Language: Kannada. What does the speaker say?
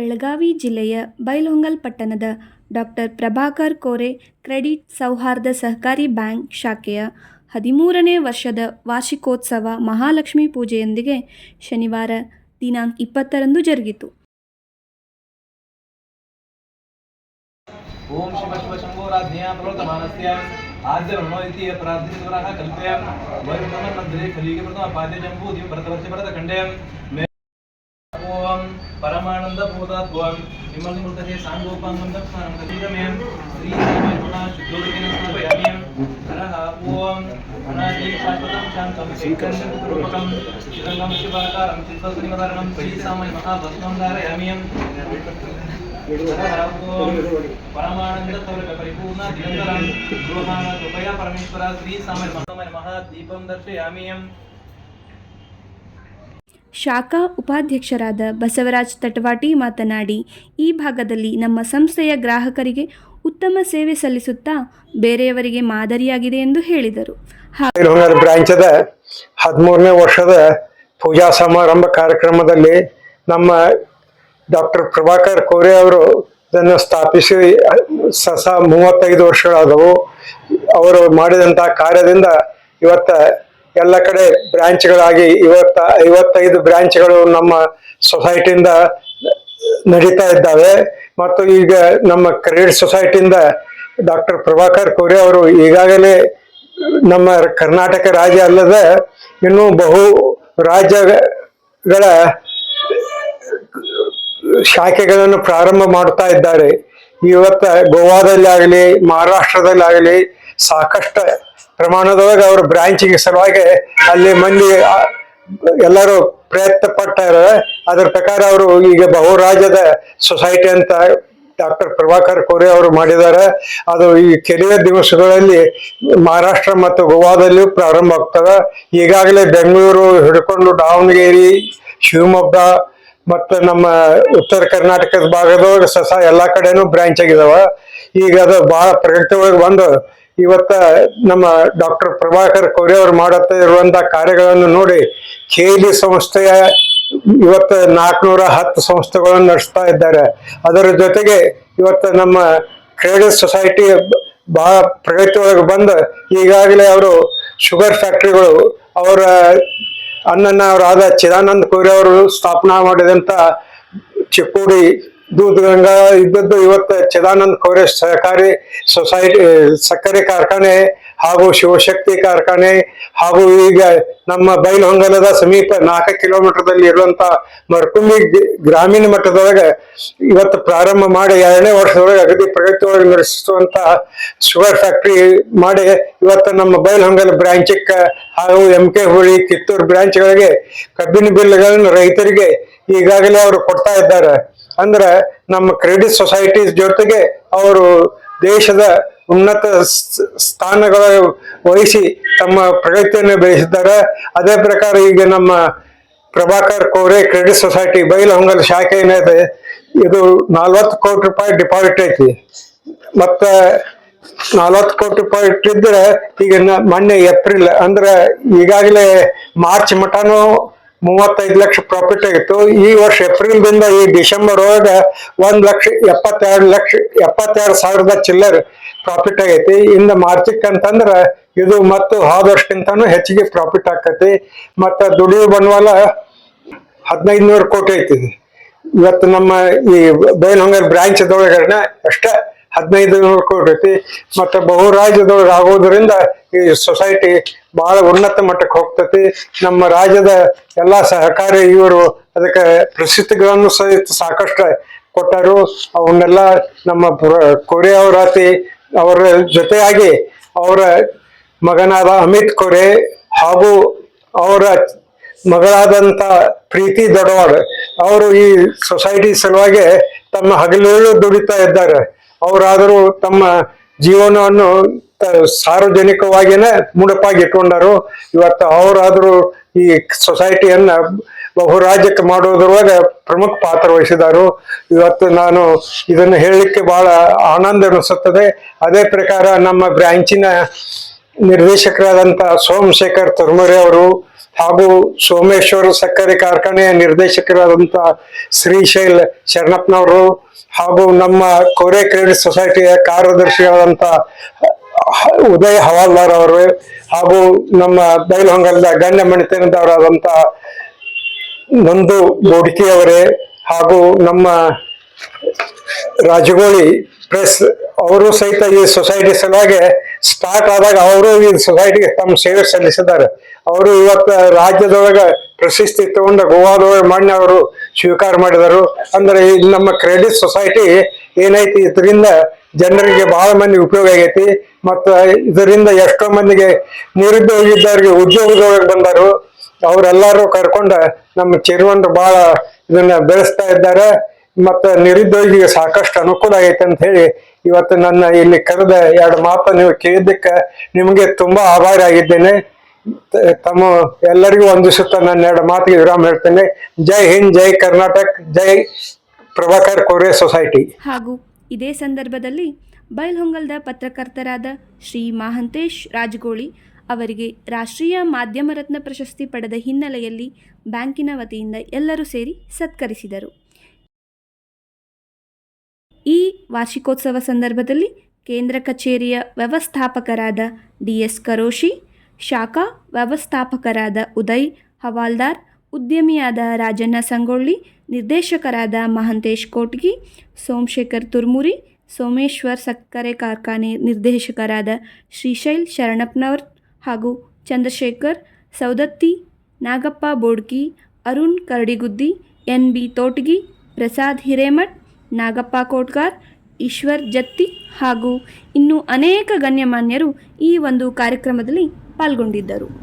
ಬೆಳಗಾವಿ ಜಿಲ್ಲೆಯ ಬೈಲಹೊಂಗಲ್ ಪಟ್ಟಣದ ಡಾಕ್ಟರ್ ಪ್ರಭಾಕರ್ ಕೋರೆ ಕ್ರೆಡಿಟ್ ಸೌಹಾರ್ದ ಸಹಕಾರಿ ಬ್ಯಾಂಕ್ ಶಾಖೆಯ ಹದಿಮೂರನೇ ವರ್ಷದ ವಾರ್ಷಿಕೋತ್ಸವ ಮಹಾಲಕ್ಷ್ಮೀ ಪೂಜೆಯೊಂದಿಗೆ ಶನಿವಾರ ದಿನಾಂಕ ಇಪ್ಪತ್ತರಂದು ಜರುಗಿತು. ಓಂ ಶಿವ ಶಿವ ಶಂಭೋರಾಜ್ಞೆಯ ಪ್ರವರ್ತಮಾನಸ್ಯ ಆದ್ಯ ಕಲ್ಪೆಯಂ ವೈರ್ಮಮ ಮಂತ್ರೆ ಕಲಿಗೆ ಪ್ರಥಮ ಪಾದ್ಯ ಜಂಬೂ ದಿವ ಭರತವರ್ಷ ಭರತ ಖಂಡಯಂ పరమానంద బోధాద్వామి విమల్ మృతజే సాంగోపాంగం స్నానం కథితమయం శ్రీ శ్రీమణ శుద్ధోదకేన స్నాపయామ్యం హరః ఓం అనాది శాశ్వతం శాంతం శంకరం రూపకం చిరంగం శివాకారం చిత్తసునివరణం శ్రీ సామయ మహాభస్మం ధారయామ్యం పరమానంద నిరంతరం గృహాన కృపయా పరమేశ్వర శ్రీ సామయ మహాదీపం దర్శయామ్యం ಶಾಖಾ ಉಪಾಧ್ಯಕ್ಷರಾದ ಬಸವರಾಜ್ ತಟವಾಟಿ ಮಾತನಾಡಿ, ಈ ಭಾಗದಲ್ಲಿ ನಮ್ಮ ಸಂಸ್ಥೆಯ ಗ್ರಾಹಕರಿಗೆ ಉತ್ತಮ ಸೇವೆ ಸಲ್ಲಿಸುತ್ತಾ ಬೇರೆಯವರಿಗೆ ಮಾದರಿಯಾಗಿದೆ ಎಂದು ಹೇಳಿದರು. ಬ್ರಾಂಚದ ಹದಿಮೂರನೇ ವರ್ಷದ ಪೂಜಾ ಸಮಾರಂಭ ಕಾರ್ಯಕ್ರಮದಲ್ಲಿ ನಮ್ಮ ಡಾಕ್ಟರ್ ಪ್ರಭಾಕರ್ ಕೋರೆ ಅವರು ಇದನ್ನು ಸ್ಥಾಪಿಸಿ ಸಸ ಮೂವತ್ತೈದು ವರ್ಷಗಳಾದವು. ಅವರು ಮಾಡಿದಂಥ ಕಾರ್ಯದಿಂದ ಇವತ್ತ ಎಲ್ಲ ಕಡೆ ಬ್ರಾಂಚ್ಗಳಾಗಿ ಇವತ್ತ, ಐವತ್ತೈದು ಬ್ರಾಂಚ್ಗಳು ನಮ್ಮ ಸೊಸೈಟಿಯಿಂದ ನಡೀತಾ ಇದ್ದಾವೆ. ಮತ್ತು ಈಗ ನಮ್ಮ ಕ್ರೆಡಿಟ್ ಸೊಸೈಟಿಯಿಂದ ಡಾಕ್ಟರ್ ಪ್ರಭಾಕರ್ ಕೋರೆ ಅವರು ಈಗಾಗಲೇ ನಮ್ಮ ಕರ್ನಾಟಕ ರಾಜ್ಯ ಅಲ್ಲದೆ ಇನ್ನೂ ಬಹು ರಾಜ್ಯಗಳ ಶಾಖೆಗಳನ್ನು ಪ್ರಾರಂಭ ಮಾಡ್ತಾ ಇದ್ದಾರೆ. ಇವತ್ತ ಗೋವಾದಲ್ಲಿ ಆಗಲಿ ಮಹಾರಾಷ್ಟ್ರದಲ್ಲಿ ಆಗಲಿ ಸಾಕಷ್ಟು ಪ್ರಮಾಣದೊಳಗೆ ಅವರು ಬ್ರಾಂಚಿಗೆ ಸಲುವಾಗಿ ಅಲ್ಲಿ ಮಂದಿ ಎಲ್ಲರೂ ಪ್ರಯತ್ನ ಪಟ್ಟಾರೆ ಅದರ ಪ್ರಕಾರ ಅವರು ಈಗ ಬಹು ರಾಜ್ಯದ ಸೊಸೈಟಿ ಅಂತ ಡಾಕ್ಟರ್ ಪ್ರಭಾಕರ್ ಕೋರೆ ಅವರು ಮಾಡಿದ್ದಾರೆ. ಅದು ಈ ಕೆಲವೇ ದಿವಸಗಳಲ್ಲಿ ಮಹಾರಾಷ್ಟ್ರ ಮತ್ತು ಗೋವಾದಲ್ಲಿಯೂ ಪ್ರಾರಂಭ ಆಗ್ತವೆ ಈಗಾಗಲೇ ಬೆಂಗಳೂರು ಹಿಡ್ಕೊಂಡು ದಾವಣಗೆರೆ, ಶಿವಮೊಗ್ಗ ಮತ್ತು ನಮ್ಮ ಉತ್ತರ ಕರ್ನಾಟಕದ ಭಾಗದೊಳಗೆ ಸಸ ಎಲ್ಲ ಕಡೆನೂ ಬ್ರಾಂಚ್ ಆಗಿದಾವ. ಈಗ ಅದು ಬಹಳ ಪ್ರಗತಿ ಒಳಗೆ ಬಂದು ಇವತ್ತ ನಮ್ಮ ಡಾಕ್ಟರ್ ಪ್ರಭಾಕರ್ ಕೋರೆ ಅವರು ಮಾಡುತ್ತಾ ಇರುವಂತಹ ಕಾರ್ಯಗಳನ್ನು ನೋಡಿ ಕೇಲಿ ಸಂಸ್ಥೆಯ ಇವತ್ತು ನಾಲ್ಕುನೂರ ಹತ್ತು ಸಂಸ್ಥೆಗಳನ್ನು ನಡೆಸ್ತಾ ಇದ್ದಾರೆ. ಅದರ ಜೊತೆಗೆ ಇವತ್ತು ನಮ್ಮ ಕ್ರೆಡಿಟ್ ಸೊಸೈಟಿ ಬಹಳ ಪ್ರಗತಿ ಒಳಗೆ ಬಂದು ಈಗಾಗಲೇ ಅವರು ಶುಗರ್ ಫ್ಯಾಕ್ಟ್ರಿಗಳು, ಅವರ ಅನ್ನನವರಾದ ಚಿದಾನಂದ ಕೋರೆ ಅವರು ಸ್ಥಾಪನಾ ಮಾಡಿದಂತ ಚಿಕ್ಕೋಡಿ ದೂದ್ ಗಂಗಾ ಇದ್ದದ್ದು ಇವತ್ತು ಚಿದಾನಂದ್ ಕೋರೆ ಸಹಕಾರಿ ಸೊಸೈಟಿ, ಸಕ್ಕರೆ ಕಾರ್ಖಾನೆ ಹಾಗೂ ಶಿವಶಕ್ತಿ ಕಾರ್ಖಾನೆ ಹಾಗೂ ಈಗ ನಮ್ಮ ಬೈಲಹೊಂಗಲದ ಸಮೀಪ ನಾಲ್ಕು ಕಿಲೋಮೀಟರ್ದಲ್ಲಿ ಇರುವಂತ ಮರ್ಕುಂಬಿ ಗ್ರಾಮೀಣ ಮಟ್ಟದೊಳಗೆ ಇವತ್ತು ಪ್ರಾರಂಭ ಮಾಡಿ ಎರಡನೇ ವರ್ಷದೊಳಗೆ ಅಗದಿ ಪ್ರಗತಿ ಒಳಗೆ ನಡೆಸುವಂತ ಶುಗರ್ ಫ್ಯಾಕ್ಟ್ರಿ ಮಾಡಿ ಇವತ್ತು ನಮ್ಮ ಬೈಲಹೊಂಗಲ ಬ್ರಾಂಚಕ್ಕ ಹಾಗೂ ಎಂ ಕೆ ಹುಳಿ ಕಿತ್ತೂರು ಬ್ರಾಂಚ್ಗಳಿಗೆ ಕಬ್ಬಿನ ಬಿಲ್ಗಳನ್ನು ರೈತರಿಗೆ ಈಗಾಗಲೇ ಅವರು ಕೊಡ್ತಾ ಇದ್ದಾರೆ. ಅಂದ್ರೆ ನಮ್ಮ ಕ್ರೆಡಿಟ್ ಸೊಸೈಟಿ ಜೊತೆಗೆ ಅವರು ದೇಶದ ಉನ್ನತ ಸ್ಥಾನಗಳ ವಹಿಸಿ ತಮ್ಮ ಪ್ರಗತಿಯನ್ನು ಬೆಳೆಸಿದ್ದಾರೆ. ಅದೇ ಪ್ರಕಾರ ಈಗ ನಮ್ಮ ಪ್ರಭಾಕರ್ ಕೋರೆ ಕ್ರೆಡಿಟ್ ಸೊಸೈಟಿ ಬೈಲಹೊಂಗಲ್ ಶಾಖೆ ಏನಿದೆ ಇದು ನಲ್ವತ್ತು ಕೋಟಿ ರೂಪಾಯಿ ಡಿಪಾಸಿಟ್ ಐತಿ. ಮತ್ತ ನಲ್ವತ್ತು ಕೋಟಿ ರೂಪಾಯಿ ಇಟ್ಟಿದ್ರೆ ಈಗ ಮೊನ್ನೆ ಏಪ್ರಿಲ್ ಅಂದ್ರೆ ಈಗಾಗಲೇ ಮಾರ್ಚ್ ಮಟನು ಮೂವತ್ತೈದು ಲಕ್ಷ ಪ್ರಾಫಿಟ್ ಆಗಿತ್ತು. ಈ ವರ್ಷ ಏಪ್ರಿಲ್ ದಿಂದ ಈ ಡಿಸೆಂಬರ್ ಒಳಗೆ ಒಂದ್ ಲಕ್ಷ ಎಪ್ಪತ್ತೆರಡು ಲಕ್ಷ, ಎಪ್ಪತ್ತೆರಡು ಸಾವಿರದ ಚಿಲ್ಲರ್ ಪ್ರಾಫಿಟ್ ಆಗೈತಿ. ಇಂದ ಮಾರ್ಚಿಕ್ ಅಂತಂದ್ರ ಇದು ಮತ್ತು ಹೋದ ವರ್ಷಕ್ಕಿಂತಾನು ಹೆಚ್ಚಿಗೆ ಪ್ರಾಫಿಟ್ ಆಕತಿ. ಮತ್ತ ದುಡಿಯುವ ಬಂಡವಾಳ ಹದಿನೈದು ನೂರು ಕೋಟಿ ಐತಿ. ಇವತ್ತು ನಮ್ಮ ಈ ಬೈಲ್ಹೊಂಗಲ್ ಬ್ರಾಂಚ್ ಅಷ್ಟೇ. ಹದಿನೈದು ನೂರು ಕೋಟಿ ಐತಿ ಮತ್ತೆ ಬಹು ರಾಜ್ಯದೊಳಗೆ ಆಗೋದ್ರಿಂದ ಈ ಸೊಸೈಟಿ ಬಹಳ ಉನ್ನತ ಮಟ್ಟಕ್ಕೆ ಹೋಗ್ತತಿ. ನಮ್ಮ ರಾಜ್ಯದ ಎಲ್ಲಾ ಸಹಕಾರಿ ಇವರು ಅದಕ್ಕೆ ಪ್ರಸಿದ್ಧಿಗಳನ್ನು ಸಹಿತ ಸಾಕಷ್ಟು ಕೊಟ್ಟರು. ಅವನ್ನೆಲ್ಲ ನಮ್ಮ ಕೊರೆ ಅವರಾತಿ ಅವರ ಜೊತೆಯಾಗಿ ಅವರ ಮಗನಾದ ಅಮಿತ್ ಕೊರೆ ಹಾಗೂ ಅವರ ಮಗಳಾದಂತ ಪ್ರೀತಿ ದೊಡವಾಡ್ ಅವರು ಈ ಸೊಸೈಟಿ ಸಲುವಾಗಿ ತಮ್ಮ ಹಗಲಿರುಳು ದುಡಿತಾ ಇದ್ದಾರೆ. ಅವರಾದರೂ ತಮ್ಮ ಜೀವನವನ್ನು ಸಾರ್ವಜನಿಕವಾಗಿನೇ ಮುಡಪಾಗಿ ಮುಡುಪಾಗಿ ಇಟ್ಕೊಂಡರು ಇವತ್ತು ಅವರಾದರೂ ಈ ಸೊಸೈಟಿಯನ್ನ ಬಹುರಾಜ್ಯಕ್ಕೆ ಮಾಡೋದ್ರೊಳಗೆ ಪ್ರಮುಖ ಪಾತ್ರ ವಹಿಸಿದರು. ಇವತ್ತು ನಾನು ಇದನ್ನು ಹೇಳಲಿಕ್ಕೆ ಬಹಳ ಆನಂದ ಅನಿಸುತ್ತದೆ. ಅದೇ ಪ್ರಕಾರ ನಮ್ಮ ಬ್ರಾಂಚಿನ ನಿರ್ದೇಶಕರಾದಂತ ಸೋಮಶೇಖರ್ ತುರ್ಮುರೆ ಅವರು ಹಾಗೂ ಸೋಮೇಶ್ವರ ಸಕ್ಕರೆ ಕಾರ್ಖಾನೆಯ ನಿರ್ದೇಶಕರಾದಂಥ ಶ್ರೀಶೈಲ್ ಶರಣಪ್ಪನವರು ಹಾಗೂ ನಮ್ಮ ಕೋರೆ ಕ್ರೆಡಿಟ್ ಸೊಸೈಟಿಯ ಕಾರ್ಯದರ್ಶಿಯಾದಂಥ ಉದಯ ಹವಾಲ್ದಾರ್ ಅವರು ಹಾಗೂ ನಮ್ಮ ಬೈಲಹೊಂಗಲದ ಗಣ್ಯ ಮಣಿತನದವರಾದಂಥ ನಂದು ಗೋಡಿಕೆ ಅವರೇ ಹಾಗೂ ನಮ್ಮ ರಾಜಗೋಳಿ ಪ್ರೆಸ್ ಅವರು ಸಹಿತ ಈ ಸೊಸೈಟಿ ಸಲುವಾಗಿ ಸ್ಟಾರ್ಟ್ ಆದಾಗ ಅವರು ಈ ಸೊಸೈಟಿಗೆ ತಮ್ಮ ಸೇವೆ ಸಲ್ಲಿಸಿದ್ದಾರೆ. ಅವರು ಇವತ್ತು ರಾಜ್ಯದೊಳಗೆ ಪ್ರಶಸ್ತಿ ತಗೊಂಡ ಗೋವಾದೊಳಗೆ ಮಣ್ಣು ಅವರು ಸ್ವೀಕಾರ ಮಾಡಿದರು. ಅಂದ್ರೆ ನಮ್ಮ ಕ್ರೆಡಿಟ್ ಸೊಸೈಟಿ ಏನೈತಿ, ಇದರಿಂದ ಜನರಿಗೆ ಬಹಳ ಮಂದಿ ಉಪಯೋಗ ಆಗೈತಿ. ಮತ್ತು ಇದರಿಂದ ಎಷ್ಟೋ ಮಂದಿಗೆ ನಿರುದ್ಯೋಗಿದ್ದವ್ರಿಗೆ ಉದ್ಯೋಗದೊಳಗೆ ಬಂದರು. ಅವರೆಲ್ಲರೂ ಕರ್ಕೊಂಡ ನಮ್ಮ ಚಿರುವಂಡ್ರು ಬಹಳ ಇದನ್ನ ಬೆಳೆಸ್ತಾ ಇದ್ದಾರೆ. ಮತ್ತು ನಿರುದ್ಯೋಗಿಗೆ ಸಾಕಷ್ಟು ಅನುಕೂಲ ಆಗೈತೆ ಅಂತ ಹೇಳಿ ಇವತ್ತು ನನ್ನ ಇಲ್ಲಿ ಕರೆದ ಎರಡು ಮಾತು ನೀವು ಕೇಳಿದ್ದಕ್ಕೆ ನಿಮಗೆ ತುಂಬಾ ಆಭಾರಿ ಆಗಿದ್ದೇನೆ. ತಮ್ಮ ಎಲ್ಲರಿಗೂ ವಂದಿಸುತ್ತಾ ನನ್ನ ಎರಡು ಮಾತಿಗೆ ವಿರಾಮ ಹೇಳ್ತೇನೆ. ಜೈ ಹಿಂದ್, ಜೈ ಕರ್ನಾಟಕ್, ಜೈ ಪ್ರಭಾಕರ್ ಕೋರೆ ಸೊಸೈಟಿ. ಹಾಗೂ ಇದೇ ಸಂದರ್ಭದಲ್ಲಿ ಬೈಲ್ಹೊಂಗಲ್ದ ಪತ್ರಕರ್ತರಾದ ಶ್ರೀ ಮಹಾಂತೇಶ್ ರಾಜಗೋಳಿ ಅವರಿಗೆ ರಾಷ್ಟ್ರೀಯ ಮಾಧ್ಯಮ ರತ್ನ ಪ್ರಶಸ್ತಿ ಪಡೆದ ಹಿನ್ನೆಲೆಯಲ್ಲಿ ಬ್ಯಾಂಕಿನ ವತಿಯಿಂದ ಎಲ್ಲರೂ ಸೇರಿ ಸತ್ಕರಿಸಿದರು. ಈ ವಾರ್ಷಿಕೋತ್ಸವ ಸಂದರ್ಭದಲ್ಲಿ ಕೇಂದ್ರ ಕಚೇರಿಯ ವ್ಯವಸ್ಥಾಪಕರಾದ ಡಿ ಎಸ್ ಕರೋಶಿ, ಶಾಖಾ ವ್ಯವಸ್ಥಾಪಕರಾದ ಉದಯ್ ಹವಾಲ್ದಾರ್, ಉದ್ಯಮಿಯಾದ ರಾಜಣ್ಣ ಸಂಗೊಳ್ಳಿ, ನಿರ್ದೇಶಕರಾದ ಮಹಂತೇಶ್ ಕೋಟ್ಗಿ, ಸೋಮಶೇಖರ್ ತುರ್ಮುರಿ, ಸೋಮೇಶ್ವರ್ ಸಕ್ಕರೆ ಕಾರ್ಖಾನೆ ನಿರ್ದೇಶಕರಾದ ಶ್ರೀಶೈಲ್ ಶರಣಪ್ಪನವರ್ ಹಾಗೂ ಚಂದ್ರಶೇಖರ್, ಸೌದತ್ತಿ ನಾಗಪ್ಪ ಬೋಡ್ಗಿ, ಅರುಣ್ ಕರಡಿಗುದ್ದಿ ಎನ್ ಬಿ ತೋಟ್ಗಿ, ಪ್ರಸಾದ್ ಹಿರೇಮಠ್ ನಾಗಪ್ಪ ಕೋಟ್ಗಾರ್ ಈಶ್ವರ್ ಜತ್ತಿ ಹಾಗೂ ಇನ್ನೂ ಅನೇಕ ಗಣ್ಯಮಾನ್ಯರು ಈ ಒಂದು ಕಾರ್ಯಕ್ರಮದಲ್ಲಿ ಪಾಲ್ಗೊಂಡಿದ್ದರು.